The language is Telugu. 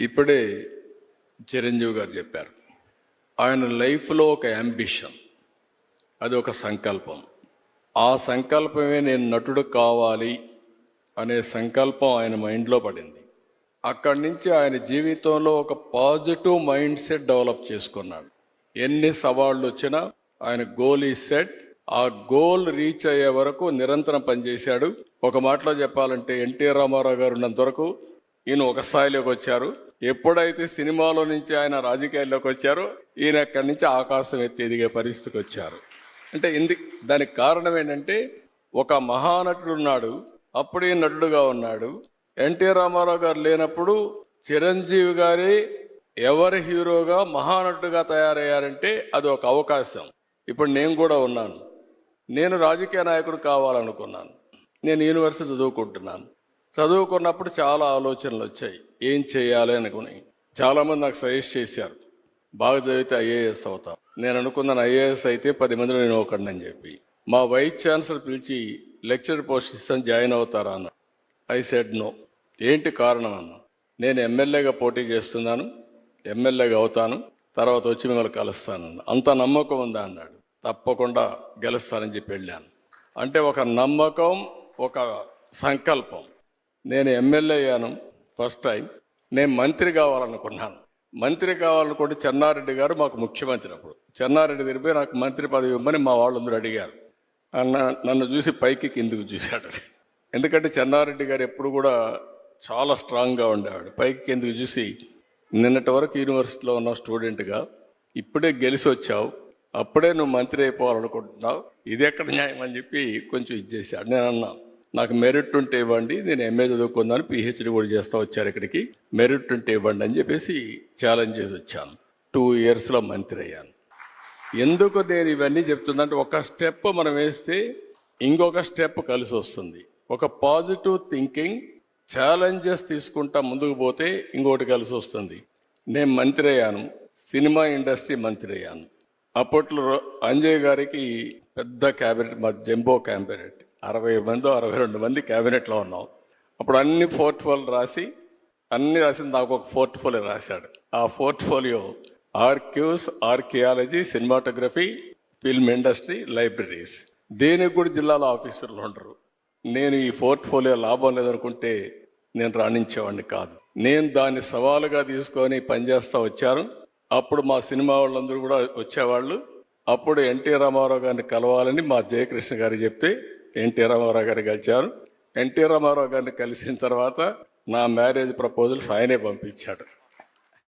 ఇప్పుడే చిరంజీవి గారు చెప్పారు. ఆయన లైఫ్లో ఒక అంబిషన్ అది ఒక సంకల్పం. ఆ సంకల్పమే నేను నటుడు కావాలి అనే సంకల్పం ఆయన మైండ్లో పడింది. అక్కడి నుంచి ఆయన జీవితంలో ఒక పాజిటివ్ మైండ్ సెట్ డెవలప్ చేసుకున్నాడు. ఎన్ని సవాళ్ళు వచ్చినా ఆయన గోల్ ఈ సెట్ ఆ గోల్ రీచ్ అయ్యే వరకు నిరంతరం పనిచేశాడు. ఒక మాటలో చెప్పాలంటే ఎన్టీ రామారావు గారు ఉన్నంత వరకు ఈయన ఒక స్థాయిలోకి వచ్చారు. ఎప్పుడైతే సినిమాలో నుంచి ఆయన రాజకీయాల్లోకి వచ్చారో ఈయన అక్కడి నుంచి ఆకాశం ఎత్తి ఎదిగే పరిస్థితికి వచ్చారు. అంటే ఇంది దానికి కారణం ఏంటంటే ఒక మహానటుడు ఉన్నాడు అప్పుడే నటుడుగా ఉన్నాడు. ఎన్టీ రామారావు గారు లేనప్పుడు చిరంజీవి గారి ఎవరి హీరోగా మహానటుడుగా తయారయ్యారంటే అది ఒక అవకాశం. ఇప్పుడు నేను కూడా ఉన్నాను. నేను రాజకీయ నాయకుడు కావాలనుకున్నాను. నేను యూనివర్సిటీ చదువుకుంటున్నాను. చదువుకున్నప్పుడు చాలా ఆలోచనలు వచ్చాయి. ఏం చేయాలి అనుకుని. చాలామంది నాకు సజెస్ట్ చేశారు. బాగా చదివితే ఐఏఎస్ అవుతాం. నేను అనుకున్నాను ఐఏఎస్ అయితే పది మందిలో నేను ఒకడిని అని చెప్పి. మా వైస్ ఛాన్సలర్ పిలిచి లెక్చర్ పోస్ట్ ఇస్తాను జాయిన్ అవుతారా అన్న. I said no. ఏంటి కారణం అన్న. నేను ఎమ్మెల్యేగా పోటీ చేస్తున్నాను ఎమ్మెల్యేగా అవుతాను తర్వాత వచ్చి మిమ్మల్ని కలుస్తానన్న అంత నమ్మకం ఉందా అన్నాడు. తప్పకుండా గెలుస్తానని చెప్పి వెళ్ళాను. అంటే ఒక నమ్మకం ఒక సంకల్పం. నేను ఎమ్మెల్యే అయ్యాను ఫస్ట్ టైం నేను మంత్రి కావాలనుకున్నాను. మంత్రి కావాలనుకుంటే చెన్నారెడ్డి గారు మాకు ముఖ్యమంత్రి అప్పుడు. చెన్నారెడ్డి తిరిగి నాకు మంత్రి పదవి ఇవ్వమని మా వాళ్ళందరూ అడిగారు. అన్న నన్ను చూసి పైకి కిందికి చూశాడు. ఎందుకంటే చెన్నారెడ్డి గారు ఎప్పుడు కూడా చాలా స్ట్రాంగ్గా ఉండేవాడు. పైకి కిందికి చూసి నిన్నటి వరకు యూనివర్సిటీలో ఉన్న స్టూడెంట్గా ఇప్పుడే గెలిచి వచ్చావు. అప్పుడే నువ్వు మంత్రి అయిపోవాలనుకుంటున్నావు. ఇది ఎక్కడ న్యాయం? అని చెప్పి కొంచెం ఇది చేశాడు. నేను అన్నా నాకు మెరిట్ ఉంటే ఇవ్వండి నేను ఎంఏ చదువుకుందాను పిహెచ్డి కూడా చేస్తా వచ్చారు ఇక్కడికి. మెరిట్ ఉంటే ఇవ్వండి అని చెప్పేసి ఛాలెంజ్ చేసి వచ్చాను. టూ ఇయర్స్లో మంత్రి అయ్యాను. ఎందుకు నేను ఇవన్నీ చెప్తుందంటే ఒక స్టెప్ మనం వేస్తే ఇంకొక స్టెప్ కలిసి వస్తుంది. ఒక పాజిటివ్ థింకింగ్ ఛాలెంజెస్ తీసుకుంటా ముందుకు పోతే ఇంకోటి కలిసి వస్తుంది. నేను మంత్రి అయ్యాను. సినిమా ఇండస్ట్రీ మంత్రి అయ్యాను. అప్పట్లో అంజయ్ గారికి పెద్ద క్యాబినెట్ మా జంబో క్యాబినెట్ అరవై మంది అరవై రెండు మంది క్యాబినెట్లో ఉన్నాం. అప్పుడు అన్ని పోర్ట్ఫోలియో రాసి అన్ని రాసిన నాకు ఒక పోర్ట్ఫోలియో రాశాడు. ఆ portfolio archives archaeology cinematography film industry libraries దేనికి కూడా జిల్లాలో ఆఫీసర్లు ఉండరు. నేను ఈ పోర్ట్ఫోలియో లాభం లేదనుకుంటే నేను రాణించేవాడిని కాదు. నేను దాన్ని సవాలుగా తీసుకొని పనిచేస్తా వచ్చాను. అప్పుడు మా సినిమా వాళ్ళందరూ కూడా వచ్చేవాళ్ళు. అప్పుడు ఎన్టీ రామారావు గారిని కలవాలని మా జయకృష్ణ గారు చెప్తే ఎన్టీ రామారావు గారిని కలిశారు. ఎన్టీ రామారావు గారిని కలిసిన తర్వాత నా మ్యారేజ్ ప్రపోజల్స్ ఆయనే పంపించాడు.